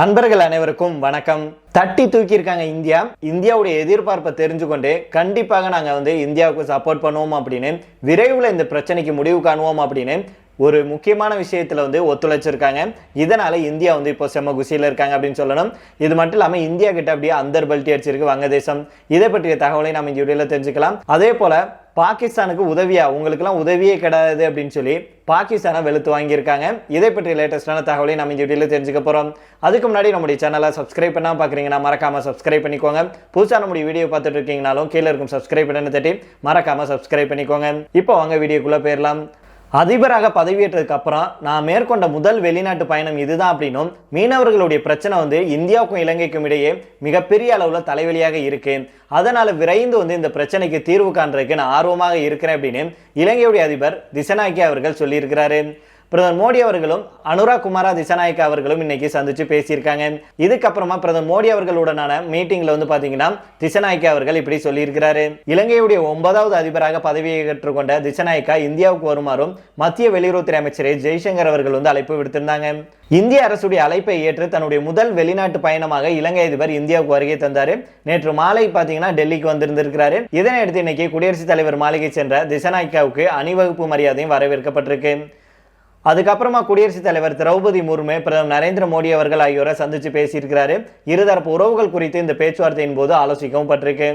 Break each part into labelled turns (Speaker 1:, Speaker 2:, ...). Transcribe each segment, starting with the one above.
Speaker 1: நண்பர்கள் அனைவருக்கும் வணக்கம். தட்டி தூக்கியிருக்காங்க இந்தியா. இந்தியாவுடைய எதிர்பார்ப்பை தெரிஞ்சுக்கொண்டு கண்டிப்பாக நாங்கள் வந்து இந்தியாவுக்கு சப்போர்ட் பண்ணுவோம் அப்படின்னு விரைவில் இந்த பிரச்சனைக்கு முடிவு காணுவோம் அப்படின்னு ஒரு முக்கியமான விஷயத்தில் வந்து ஒத்துழைச்சிருக்காங்க. இதனால் இந்தியா வந்து இப்போ செம்ம குசியில் இருக்காங்க அப்படின்னு சொல்லணும். இது மட்டும் இல்லாமல் இந்தியா கிட்ட அப்படியே அந்தர் பல்ட்டி அடிச்சிருக்கு வங்கதேசம் இதை பற்றிய தகவலை நம்ம இந்த வீடியோவில் தெரிஞ்சுக்கலாம். அதே போல் பாகிஸ்தானுக்கு உதவியா? உங்களுக்குலாம் உதவியே கிடையாது அப்படின்னு சொல்லி பாகிஸ்தானை வெளுத்து வாங்கியிருக்காங்க. இதை பற்றி லேட்டஸ்டான தகவலை நம்ம இந்த வீடியோவில் தெரிஞ்சுக்க போகிறோம் அதுக்கு முன்னாடி நம்முடைய சேனலை சப்ஸ்கிரைப் பண்ணால் பார்க்குறீங்கன்னா மறக்காமல் சப்ஸ்கிரைப் பண்ணிக்கோங்க. புதுசாக நம்முடைய வீடியோ பார்த்துட்டு இருக்கீங்கனாலும் கீழே இருக்கும் சப்ஸ்கிரைப் பண்ணு தட்டி மறக்காமல் சப்ஸ்கிரைப் பண்ணிக்கோங்க. இப்போ வாங்க வீடியோக்குள்ளே போயிடலாம். அதிபராக பதவியேற்றதுக்கு அப்புறம் நான் மேற்கொண்ட முதல் வெளிநாட்டு பயணம் இதுதான் அப்படின்னும் மீனவர்களுடைய பிரச்சனை வந்து இந்தியாவுக்கும் இலங்கைக்கும் இடையே மிகப்பெரிய அளவில் தலைவலியாக இருக்கு. அதனால விரைந்து வந்து இந்த பிரச்சனைக்கு தீர்வு காண்றதுக்கு நான் ஆர்வமாக இருக்கிறேன் அப்படின்னு இலங்கையுடைய அதிபர் திசநாயக்கி அவர்கள் சொல்லியிருக்கிறாரு. பிரதமர் மோடி அவர்களும் அனுராக் குமாரா திசாநாயக்கா அவர்களும் இன்னைக்கு சந்திச்சு பேசியிருக்காங்க. இதுக்கப்புறமா பிரதமர் மோடி அவர்களுடனான மீட்டிங்ல வந்து பாத்தீங்கன்னா திசாநாயக்கா அவர்கள் இப்படி சொல்லியிருக்கிறாரு. இலங்கையுடைய ஒன்பதாவது அதிபராக பதவியை ஏற்றுக்கொண்ட திசநாயக்கா இந்தியாவுக்கு வருமாறும் மத்திய வெளியுறவுத்துறை அமைச்சர் ஜெய்சங்கர் அவர்கள் வந்து அழைப்பு விடுத்திருந்தாங்க. இந்திய அரசுடைய அழைப்பை ஏற்று தன்னுடைய முதல் வெளிநாட்டு பயணமாக இலங்கை அதிபர் இந்தியாவுக்கு வருகை தந்தாரு. நேற்று மாலை பாத்தீங்கன்னா டெல்லிக்கு வந்திருந்திருக்கிறாரு. இதனையடுத்து இன்னைக்கு குடியரசுத் தலைவர் மாளிகை சென்ற திசநாயக்காவுக்கு அணிவகுப்பு மரியாதையும் வரவேற்கப்பட்டிருக்கு. அதுக்கப்புறமா குடியரசுத் தலைவர் திரௌபதி முர்மு பிரதமர் நரேந்திர மோடி அவர்கள் ஆகியோரை சந்திச்சு பேசியிருக்கிறாரு. இருதரப்பு உறவுகள் குறித்து இந்த பேச்சுவார்த்தையின் போது ஆலோசிக்கவும் பட்டிருக்கு.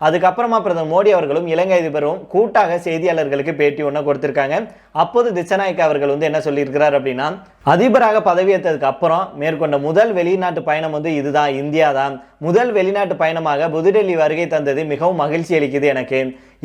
Speaker 1: அதுக்கப்புறமா பிரதமர் மோடி அவர்களும் இலங்கை அதிபரும் கூட்டாக செய்தியாளர்களுக்கு பேட்டி ஒன்று கொடுத்திருக்காங்க. அப்போது திசநாயக்க அவர்கள் வந்து என்ன சொல்லியிருக்கிறார் அப்படின்னா அதிபராக பதவியேற்றதுக்கு அப்புறம் மேற்கொண்ட முதல் வெளிநாட்டு பயணம் வந்து இதுதான் இந்தியா தான் முதல் வெளிநாட்டு பயணமாக புதுடெல்லி வருகை தந்தது மிகவும் மகிழ்ச்சி அளிக்குது எனக்கு.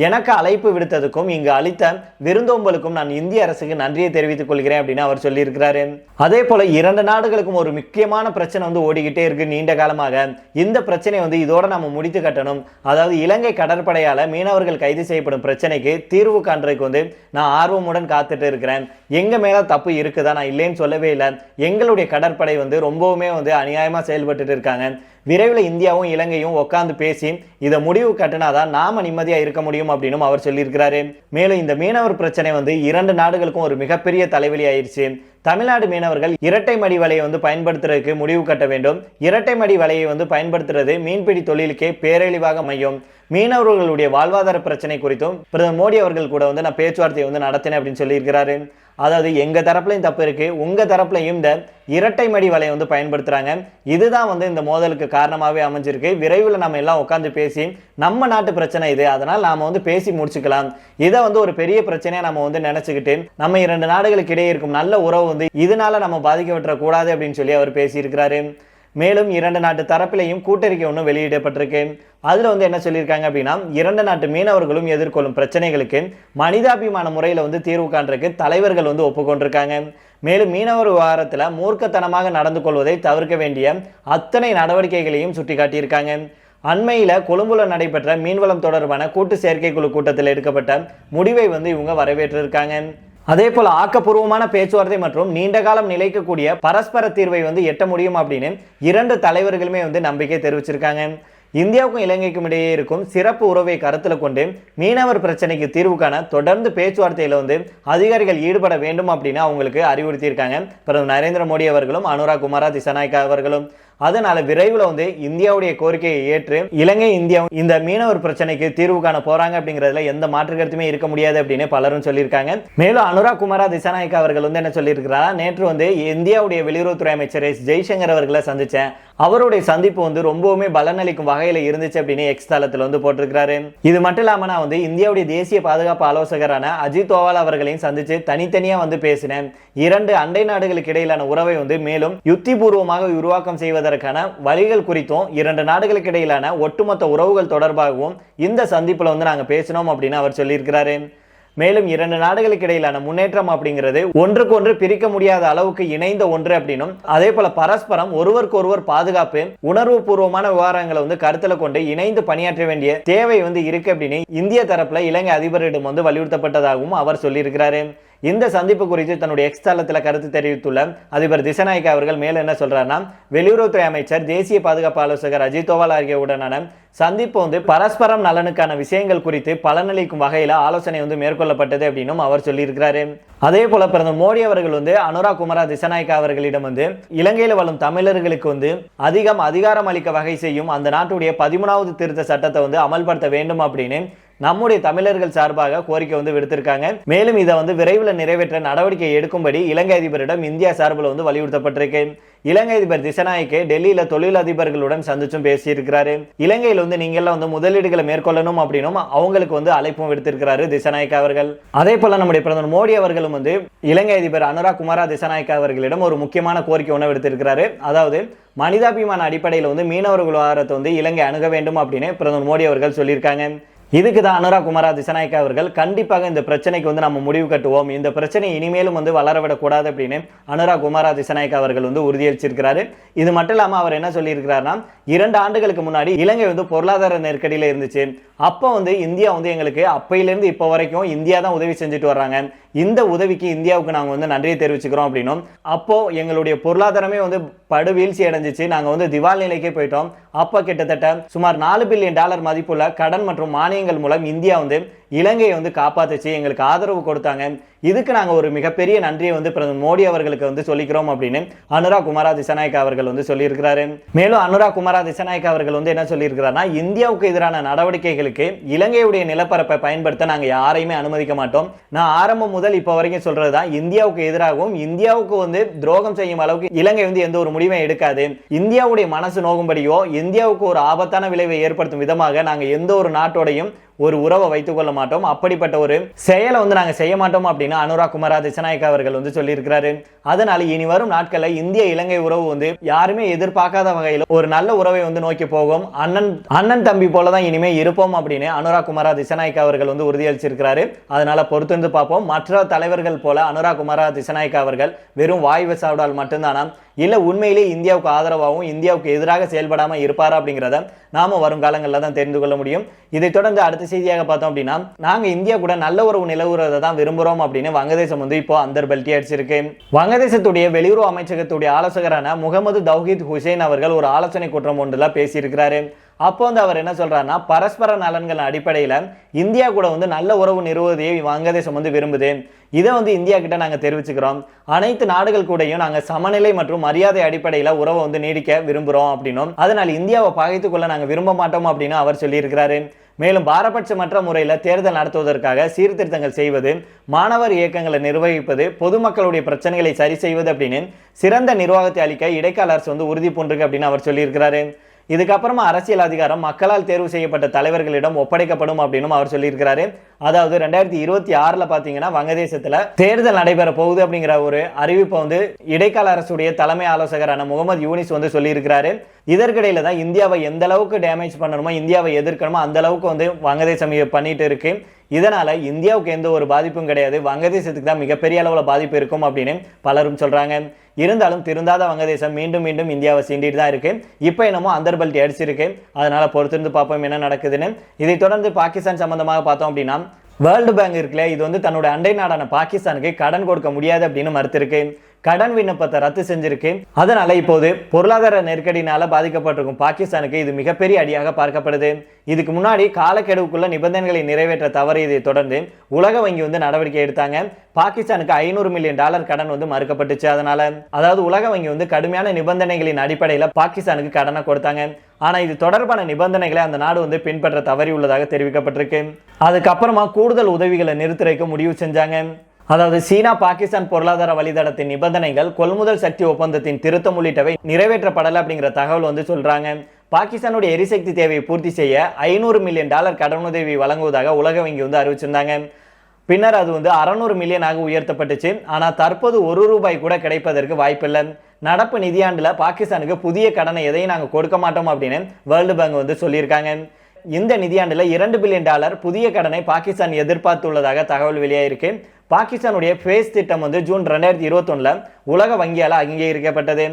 Speaker 1: எனக்கு அழைப்பு விடுத்ததுக்கும் இங்கு அளித்த விருந்தோம்பலுக்கும் நான் இந்திய அரசுக்கு நன்றியை தெரிவித்துக் கொள்கிறேன் அப்படின்னு அவர் சொல்லியிருக்கிறாரு. அதே போல இரண்டு நாடுகளுக்கும் ஒரு முக்கியமான பிரச்சனை வந்து ஓடிக்கிட்டே இருக்கு. நீண்ட காலமாக இந்த பிரச்சனை வந்து இதோட நம்ம முடித்து கட்டணும். அதாவது இலங்கை கடற்படையால மீனவர்கள் கைது செய்யப்படும் பிரச்சனைக்கு தீர்வு காண்றதுக்கு வந்து நான் ஆர்வமுடன் காத்துட்டு இருக்கிறேன். எங்க மேல தப்பு இருக்குதா நான் இல்லைன்னு சொல்லவே இல்லை. எங்களுடைய கடற்படை வந்து ரொம்பவுமே வந்து அநியாயமா செயல்பட்டு இருக்காங்க. விரைவில் இந்தியாவும் இலங்கையும் உட்காந்து பேசி இதை முடிவு கட்டினாதான் நாம நிம்மதியாக இருக்க முடியும் அப்படின்னு அவர் சொல்லியிருக்கிறாரு. மேலும் இந்த மீனவர் பிரச்சனை வந்து இரண்டு நாடுகளுக்கும் ஒரு மிகப்பெரிய தலைவலி ஆயிடுச்சு தமிழ்நாடு மீனவர்கள் இரட்டை மடி வலையை வந்து பயன்படுத்துறதுக்கு முடிவு கட்ட வேண்டும். இரட்டை மடி வலையை வந்து பயன்படுத்துறது மீன்பிடி தொழிலுக்கே பேரழிவாக மையம் மீனவர்களுடைய வாழ்வாதார பிரச்சனை குறித்தும் பிரதமர் மோடி அவர்கள் கூட வந்து நான் பேச்சுவார்த்தையை வந்து நடத்தினேன் அப்படின்னு சொல்லியிருக்கிறாரு. அதாவது எங்கள் தரப்புலையும் தப்பு இருக்குது உங்கள் தரப்புலையும் இந்த இரட்டை மடி வலையை வந்து பயன்படுத்துகிறாங்க இதுதான் வந்து இந்த மோதலுக்கு காரணமாகவே அமைஞ்சிருக்கு. விரைவில் நம்ம எல்லாம் உட்காந்து பேசி நம்ம நாட்டு பிரச்சனை இது. அதனால் நாம் வந்து பேசி முடிச்சுக்கலாம். இதை வந்து ஒரு பெரிய பிரச்சனையாக நம்ம வந்து நினச்சிக்கிட்டு நம்ம இரண்டு நாடுகளுக்கு இடையே இருக்கும் நல்ல உறவு வந்து இதனால நம்ம பாதிக்கப்பட்டுறக்கூடாது அப்படின்னு சொல்லி அவர் பேசியிருக்கிறாரு. மேலும் இரண்டு நாட்டு தரப்பிலையும் கூட்டறிக்கை ஒன்று வெளியிடப்பட்டிருக்கு அதில் வந்து என்ன சொல்லியிருக்காங்க அப்படின்னா இரண்டு நாட்டு மீனவர்களும் எதிர்கொள்ளும் பிரச்சனைகளுக்கு மனிதாபிமான முறையில் வந்து தீர்வு காண்றதுக்கு தலைவர்கள் வந்து ஒப்புக்கொண்டிருக்காங்க. மேலும் மீனவர் விவகாரத்தில் மூர்க்கத்தனமாக நடந்து கொள்வதை தவிர்க்க வேண்டிய அத்தனை நடவடிக்கைகளையும் சுட்டிக்காட்டியிருக்காங்க. அண்மையில் கொழும்புல நடைபெற்ற மீன்வளம் தொடர்பான கூட்டு செயற்கைக்குழு கூட்டத்தில் எடுக்கப்பட்ட முடிவை வந்து இவங்க வரவேற்றிருக்காங்க. அதே போல ஆக்கப்பூர்வமான பேச்சுவார்த்தை மற்றும் நீண்ட காலம் நிலைக்கக்கூடிய பரஸ்பர தீர்வை வந்து எட்ட முடியும் அப்படின்னு இரண்டு தலைவர்களுமே வந்து நம்பிக்கை தெரிவிச்சிருக்காங்க. இந்தியாவுக்கும் இலங்கைக்கும் இடையே இருக்கும் சிறப்பு உறவை கருத்தில் கொண்டு மீனவர் பிரச்சனைக்கு தீர்வு காண தொடர்ந்து பேச்சுவார்த்தையில் வந்து அதிகாரிகள் ஈடுபட வேண்டும் அப்படின்னு அவங்களுக்கு அறிவுறுத்தியிருக்காங்க. பிரதமர் நரேந்திர மோடி அவர்களும் அனுராக் குமாரா திசநாயக்கா அவர்களும். அதனால விரைவில் வந்து இந்தியாவுடைய கோரிக்கையை ஏற்று இலங்கை இந்தியாவும் இந்த மீனவர் பிரச்சனைக்கு தீர்வு காண போறாங்க அப்படிங்கிறதுல எந்த மாற்று கருத்துமே இருக்க முடியாது அப்படின்னு பலரும் சொல்லியிருக்காங்க. மேலும் அனுராக் குமாரா திசாநாயக் அவர்கள் வந்து என்ன சொல்லியிருக்கிறாரா? நேற்று வந்து இந்தியாவுடைய வெளியுறவுத்துறை அமைச்சர் எஸ். ஜெய்சங்கர் அவர்களை சந்திச்சேன். அவருடைய சந்திப்பு வந்து ரொம்பவுமே பலனளிக்கும் வகையில் இருந்துச்சு அப்படின்னு எக்ஸ் தளத்தில் வந்து போட்டிருக்கிறாரு. இது மட்டும் இல்லாமல் நான் வந்து இந்தியாவுடைய தேசிய பாதுகாப்பு ஆலோசகரான அஜித் தோவால் அவர்களையும் சந்திச்சு தனித்தனியாக வந்து பேசினேன். இரண்டு அண்டை நாடுகளுக்கு இடையிலான உறவை வந்து மேலும் யுத்திபூர்வமாக உருவாக்கம் செய்வதற்கான வழிகள் குறித்தும் இரண்டு நாடுகளுக்கு இடையிலான ஒட்டுமொத்த உறவுகள் தொடர்பாகவும் இந்த சந்திப்பில் வந்து நாங்கள் பேசினோம் அப்படின்னு அவர் சொல்லியிருக்கிறாரு. மேலும் இரண்டு நாடுகளுக்கு இடையிலான முன்னேற்றம் அப்படிங்கிறது ஒன்றுக்கு ஒன்று பிரிக்க முடியாத அளவுக்கு இணைந்த ஒன்று அப்படின்னும் அதே போல பரஸ்பரம் ஒருவருக்கு ஒருவர் பாதுகாப்பு உணர்வு பூர்வமான விவகாரங்களை வந்து கருத்துல கொண்டு இணைந்து பணியாற்ற வேண்டிய தேவை வந்து இருக்கு அப்படின்னு இந்திய தரப்புல இலங்கை அதிபரிடம் வந்து வலியுறுத்தப்பட்டதாகவும் அவர் சொல்லியிருக்கிறாரு. இந்த சந்திப்பு குறித்து தன்னுடைய எக்ஸ் தளத்தில் கருத்து தெரிவித்துள்ள அதிபர் திசநாயக் அவர்கள் மேலும் என்ன சொல்றாருன்னா வெளியுறவுத்துறை அமைச்சர் தேசிய பாதுகாப்பு ஆலோசகர் அஜித் தோவால் ஆகியோருடனான சந்திப்பு வந்து பரஸ்பரம் நலனுக்கான விஷயங்கள் குறித்து பலனளிக்கும் வகையில் ஆலோசனை வந்து மேற்கொள்ளப்பட்டது அப்படின்னும் அவர் சொல்லியிருக்கிறாரு. அதே போல பிரதமர் மோடி அவர்கள் வந்து அனுராக் குமாரா திசநாயக்கா அவர்களிடம் வந்து இலங்கையில் வாழும் தமிழர்களுக்கு வந்து அதிகம் அதிகாரம் அளிக்க வகை செய்யும் அந்த நாட்டுடைய பதிமூணாவது திருத்த சட்டத்தை வந்து அமல்படுத்த வேண்டும் அப்படின்னு நம்முடைய தமிழர்கள் சார்பாக கோரிக்கை வந்து விடுத்திருக்காங்க. மேலும் இதை வந்து விரைவில் நிறைவேற்ற நடவடிக்கை எடுக்கும்படி இலங்கை அதிபரிடம் இந்தியா சார்பில் வந்து வலியுறுத்தப்பட்டிருக்கு. இலங்கை அதிபர் திசநாயக்கு டெல்லியில தொழிலதிபர்களுடன் சந்திச்சும் பேசியிருக்கிறாரு. இலங்கையில் வந்து நீங்க எல்லாம் வந்து முதலீடுகளை மேற்கொள்ளணும் அப்படின்னும் அவங்களுக்கு வந்து அழைப்பும் விடுத்திருக்கிறாரு திசநாயக்க அவர்கள். அதே போல நம்முடைய பிரதமர் மோடி அவர்களும் வந்து இலங்கை அதிபர் அனுராக் குமாரா திசநாயக்க அவர்களிடம் ஒரு முக்கியமான கோரிக்கை ஒன்று விடுத்திருக்கிறாரு. அதாவது மனிதாபிமான அடிப்படையில் வந்து மீனவர்கள் வாரத்தை வந்து இலங்கை அணுக வேண்டும் அப்படின்னு பிரதமர் மோடி அவர்கள் சொல்லியிருக்காங்க. இதுக்கு தான் அனுராக் குமாரா திசநாயக்கா அவர்கள். கண்டிப்பாக இந்த பிரச்சனைக்கு வந்து நம்ம முடிவு கட்டுவோம். இந்த பிரச்சனை இனிமேலும் வந்து வளரவிடக்கூடாது அப்படின்னு அனுராக் குமாரா திசநாயக்கா அவர்கள் வந்து உறுதியளிச்சிருக்கிறாரு. இது மட்டும் இல்லாமல் அவர் என்ன சொல்லியிருக்கிறாருன்னா இரண்டு ஆண்டுகளுக்கு முன்னாடி இலங்கை வந்து பொருளாதார நெருக்கடியில் இருந்துச்சு. அப்போ வந்து இந்தியா வந்து எங்களுக்கு அப்பையிலேருந்து இப்போ வரைக்கும் இந்தியா தான் உதவி செஞ்சுட்டு வர்றாங்க. இந்த உதவிக்கு இந்தியாவுக்கு நாங்கள் வந்து நன்றியை தெரிவிச்சுக்கிறோம் அப்படின்னும். அப்போ எங்களுடைய பொருளாதாரமே வந்து படு வீழ்ச்சி அடைஞ்சிச்சு. நாங்கள் வந்து திவால் நிலைக்கே போயிட்டோம். அப்போ கிட்டத்தட்ட சுமார் நாலு பில்லியன் டாலர் மதிப்புள்ள கடன் மற்றும் மானியங்கள் மூலம் இந்தியா வந்து இலங்கையை வந்து காப்பாத்துச்சு எங்களுக்கு ஆதரவு கொடுத்தாங்க. இதுக்கு நாங்கள் ஒரு மிகப்பெரிய நன்றியை வந்து பிரதமர் மோடி அவர்களுக்கு வந்து சொல்லிக்கிறோம் அப்படின்னு அனுராக் குமாரா திசநாயக்கா அவர்கள் வந்து சொல்லியிருக்கிறாரு. மேலும் அனுராக் குமாரா திசநாயக்கா அவர்கள் வந்து என்ன சொல்லியிருக்கிறாருன்னா இந்தியாவுக்கு எதிரான நடவடிக்கைகளுக்கு இலங்கையுடைய நிலப்பரப்பை பயன்படுத்த நாங்கள் யாரையுமே அனுமதிக்க மாட்டோம். நான் ஆரம்பம் முதல் இப்போ வரைக்கும் சொல்றது தான் இந்தியாவுக்கு எதிராகவும் இந்தியாவுக்கு வந்து துரோகம் செய்யும் அளவுக்கு இலங்கை வந்து எந்த ஒரு முடிவையும் எடுக்காது. இந்தியாவுடைய மனசு நோகும்படியோ இந்தியாவுக்கு ஒரு ஆபத்தான விளைவை ஏற்படுத்தும் விதமாக நாங்கள் எந்த ஒரு நாட்டோடையும் ஒரு உறவை வைத்துக் கொள்ள மாட்டோம். அப்படிப்பட்ட ஒரு செயலை வந்து நாங்கள் செய்ய மாட்டோம் அப்படின்னு அனுராக் குமாரா திசநாயக்கா அவர்கள் வந்து சொல்லியிருக்கிறாரு. அதனால இனி வரும் நாட்களில் இந்திய இலங்கை உறவு வந்து யாருமே எதிர்பார்க்காத வகையில் ஒரு நல்ல உறவை வந்து நோக்கி போகும். அண்ணன் அண்ணன் தம்பி போல தான் இனிமே இருப்போம் அப்படின்னு அனுராக் குமாரா திசநாயக்கா அவர்கள் வந்து உறுதியளிச்சிருக்கிறாரு. அதனால பொறுத்திருந்து பார்ப்போம். மற்ற தலைவர்கள் போல அனுராக் குமாரா திசநாயக்கா அவர்கள் வெறும் வாய் வசாவிடால் மட்டும்தானா? இல்லை உண்மையிலே இந்தியாவுக்கு ஆதரவாகவும் இந்தியாவுக்கு எதிராக செயல்படாமல் இருப்பாரா அப்படிங்கிறத நாம வரும் காலங்களில் தான் தெரிந்து கொள்ள முடியும். இதை தொடர்ந்து அடுத்த செய்தியாக பார்த்தோம் அப்படின்னா நாங்கள் இந்தியா கூட நல்ல உறவு நிலவுறதை தான் விரும்புறோம் அப்படின்னு வங்கதேசம் வந்து இப்போ அந்தர் பெல்ட்டி அடிச்சிருக்கு. வங்கதேசத்துடைய வெளியுறவு அமைச்சகத்துடைய ஆலோசகரான முகமது தௌஹீத் ஹுசைன் அவர்கள் ஒரு ஆலோசனை குற்றம் ஒன்றில் பேசியிருக்கிறாரு. அப்போ வந்து அவர் என்ன சொல்கிறாருன்னா பரஸ்பர நலன்கள் அடிப்படையில் இந்தியா கூட வந்து நல்ல உறவு நிறுவுவதையே வங்கதேசம் வந்து விரும்புது இதை வந்து இந்தியா கிட்ட நாங்கள் தெரிவிச்சுக்கிறோம். அனைத்து நாடுகள் கூடயும் நாங்கள் சமநிலை மற்றும் மரியாதை அடிப்படையில் உறவை வந்து நீடிக்க விரும்புகிறோம் அப்படின்னும். அதனால் இந்தியாவை பகைத்துக்கொள்ள நாங்கள் விரும்ப மாட்டோம் அப்படின்னு அவர் சொல்லியிருக்கிறாரு. மேலும் பாரபட்சமற்ற முறையில் தேர்தல் நடத்துவதற்காக சீர்திருத்தங்கள் செய்வது மாணவர் இயக்கங்களை நிர்வகிப்பது பொதுமக்களுடைய பிரச்சனைகளை சரி செய்வது அப்படின்னு சிறந்த நிர்வாகத்தை அளிக்க இடைக்கால அரசு வந்து உறுதி பூண்டிருக்கு அப்படின்னு அவர் சொல்லியிருக்கிறாரு. இதுக்கப்புறமா அரசியல் அதிகாரம் மக்களால் தேர்வு செய்யப்பட்ட தலைவர்களிடம் ஒப்படைக்கப்படும் அப்படின்னு அவர் சொல்லியிருக்கிறாரு. அதாவது ரெண்டாயிரத்தி இருபத்தி ஆறுல பாத்தீங்கன்னா வங்கதேசத்துல தேர்தல் நடைபெற போகுது அப்படிங்கிற ஒரு அறிவிப்பை வந்து இடைக்கால அரசுடைய தலைமை ஆலோசகரான முகமது யூனிஸ் வந்து சொல்லியிருக்கிறாரு. இதற்கிடையில தான் இந்தியாவை எந்த அளவுக்கு டேமேஜ் பண்ணணுமோ இந்தியாவை எதிர்க்கணுமோ அந்த அளவுக்கு வந்து வங்கதேசம் பண்ணிட்டு இருக்கு. இதனால இந்தியாவுக்கு எந்த ஒரு பாதிப்பும் கிடையாது. வங்கதேசத்துக்கு தான் மிகப்பெரிய அளவில் பாதிப்பு இருக்கும் அப்படின்னு பலரும் சொல்றாங்க. இருந்தாலும் திருந்தாத வங்கதேசம் மீண்டும் மீண்டும் இந்தியாவை சீண்டிட்டு தான் இருக்கு. இப்போ என்னமோ அந்தர்பல்ட்டி அடிச்சிருக்கு அதனால பொறுத்திருந்து பார்ப்போம் என்ன நடக்குதுன்னு. இதை தொடர்ந்து பாகிஸ்தான் சம்பந்தமாக பார்த்தோம் அப்படின்னா வேர்ல்டு பேங்க் இருக்குல்ல இது வந்து தன்னோட அண்டை நாடான பாகிஸ்தானுக்கு கடன் கொடுக்க முடியாது அப்படின்னு மறுத்திருக்கு. கடன் விண்ணப்பத்தை ரத்து செஞ்சிருக்கு அதனால இப்போது பொருளாதார நெருக்கடினால பாதிக்கப்பட்டிருக்கும் பாகிஸ்தானுக்கு இது மிகப்பெரிய அடியாக பார்க்கப்படுது. இதுக்கு முன்னாடி காலக்கெடுவுக்குள்ள நிபந்தனைகளை நிறைவேற்ற தவறியதை தொடர்ந்து உலக வங்கி வந்து நடவடிக்கை எடுத்தாங்க. பாகிஸ்தானுக்கு ஐநூறு மில்லியன் டாலர் கடன் வந்து மறுக்கப்பட்டுச்சு அதனால. அதாவது உலக வங்கி வந்து கடுமையான நிபந்தனைகளின் அடிப்படையில் பாகிஸ்தானுக்கு கடனை கொடுத்தாங்க. ஆனா இது தொடர்பான நிபந்தனைகளை அந்த நாடு வந்து பின்பற்ற தவறி உள்ளதாக தெரிவிக்கப்பட்டிருக்கு. அதுக்கப்புறமா கூடுதல் உதவிகளை நிறுத்துறதுக்கு முடிவு செஞ்சாங்க. அதாவது சீனா பாகிஸ்தான் பொருளாதார வழித்தடத்தின் நிபந்தனைகள் கொள்முதல் சக்தி ஒப்பந்தத்தின் திருத்தம் உள்ளிட்டவை நிறைவேற்றப்படலை அப்படிங்கிற தகவல் வந்து சொல்கிறாங்க பாகிஸ்தானுடைய எரிசக்தி தேவையை பூர்த்தி செய்ய ஐநூறு மில்லியன் டாலர் கடனுதவி வழங்குவதாக உலக வங்கி வந்து அறிவிச்சிருந்தாங்க. பின்னர் அது வந்து அறநூறு மில்லியனாக உயர்த்தப்பட்டுச்சு. ஆனால் தற்போது ஒரு ரூபாய் கூட கிடைப்பதற்கு வாய்ப்பில்லை. நடப்பு நிதியாண்டில் பாகிஸ்தானுக்கு புதிய கடனை எதையும் நாங்கள் கொடுக்க மாட்டோம் அப்படின்னு வேர்ல்டு பேங்க் வந்து சொல்லியிருக்காங்க. இந்த நிதியாண்டில் இரண்டு பில்லியன் டாலர் புதிய கடனை பாகிஸ்தான் எதிர்பார்த்துள்ளதாக தகவல் வெளியாயிருக்கு. பாகிஸ்தானுடைய ஃபேஸ் திட்டம் வந்து ஜூன் ரெண்டாயிரத்தி இருபத்தொன்னில் உலக வங்கியால் அங்கீகரிக்கப்பட்டது.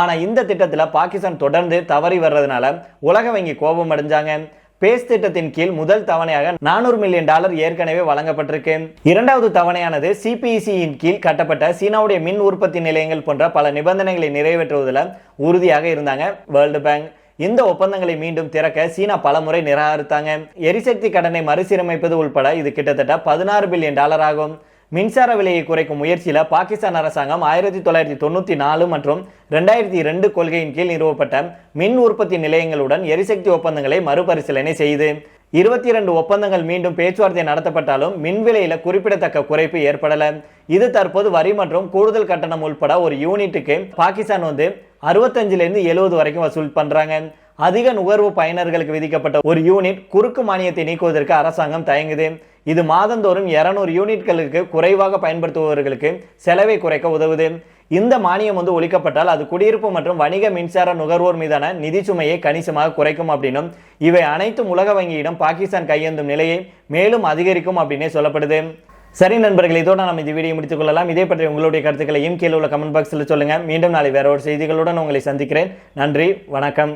Speaker 1: ஆனால் இந்த திட்டத்தில் பாகிஸ்தான் தொடர்ந்து தவறி வர்றதுனால உலக வங்கி கோபம் அடைஞ்சாங்க. பேஸ் திட்டத்தின் கீழ் முதல் தவணையாக நானூறு மில்லியன் டாலர் ஏற்கனவே வழங்கப்பட்டிருக்கு. இரண்டாவது தவணையானது சிபிஇசியின் கீழ் கட்டப்பட்ட சீனாவுடைய மின் உற்பத்தி நிலையங்கள் போன்ற பல நிபந்தனைகளை நிறைவேற்றுவதில் உறுதியாக இருந்தாங்க வேர்ல்டு பேங்க் இந்த ஒப்பந்தங்களை மீண்டும் திறக்க சீனா பலமுறை நிராகரித்தாங்க. எரிசக்தி கடனை மறுசீரமைப்பது உள்பட இது கிட்டத்தட்ட பதினாறு பில்லியன் டாலர் ஆகும். மின்சார விலையை குறைக்கும் முயற்சியில் பாகிஸ்தான் அரசாங்கம் ஆயிரத்தி தொள்ளாயிரத்தி தொண்ணூற்றி நாலு மற்றும் ரெண்டாயிரத்தி ரெண்டு கொள்கையின் கீழ் நிறுவப்பட்ட மின் உற்பத்தி நிலையங்களுடன் எரிசக்தி ஒப்பந்தங்களை மறுபரிசீலனை செய்து. இருபத்தி இரண்டு ஒப்பந்தங்கள் மீண்டும் பேச்சுவார்த்தை நடத்தப்பட்டாலும் மின் விலையில குறிப்பிடத்தக்க குறைப்பு ஏற்படலை. இது தற்போது வரி மற்றும் கூடுதல் கட்டணம் உட்பட ஒரு யூனிட்டுக்கு பாகிஸ்தான் வந்து அறுபத்தஞ்சிலேருந்து எழுபது வரைக்கும் வசூல் பண்றாங்க. அதிக நுகர்வு பயனர்களுக்கு விதிக்கப்பட்ட ஒரு யூனிட் குறுக்கு மானியத்தை நீக்குவதற்கு அரசாங்கம் தயங்குது. இது மாதந்தோறும் இருநூறு யூனிட்களுக்கு குறைவாக பயன்படுத்துபவர்களுக்கு செலவை குறைக்க உதவுது. இந்த மானியம் வந்து ஒழிக்கப்பட்டால் அது குடியிருப்பு மற்றும் வணிக மின்சார நுகர்வோர் மீதான நிதி சுமையை கணிசமாக குறைக்கும் அப்படின்னும் இவை அனைத்தும் உலக வங்கியிடம் பாகிஸ்தான் கையேந்தும் நிலையை மேலும் அதிகரிக்கும் அப்படின்னே சொல்லப்படுது. சரி நண்பர்கள் இதோட நம்ம இந்த வீடியோ முடித்துக் கொள்ளலாம். இதே பற்றி உங்களுடைய கருத்துக்களையும் கீழே உள்ள கமெண்ட் பாக்ஸில் சொல்லுங்கள் மீண்டும் நாளை வேற ஒரு செய்திகளுடன் உங்களை சந்திக்கிறேன். நன்றி வணக்கம்.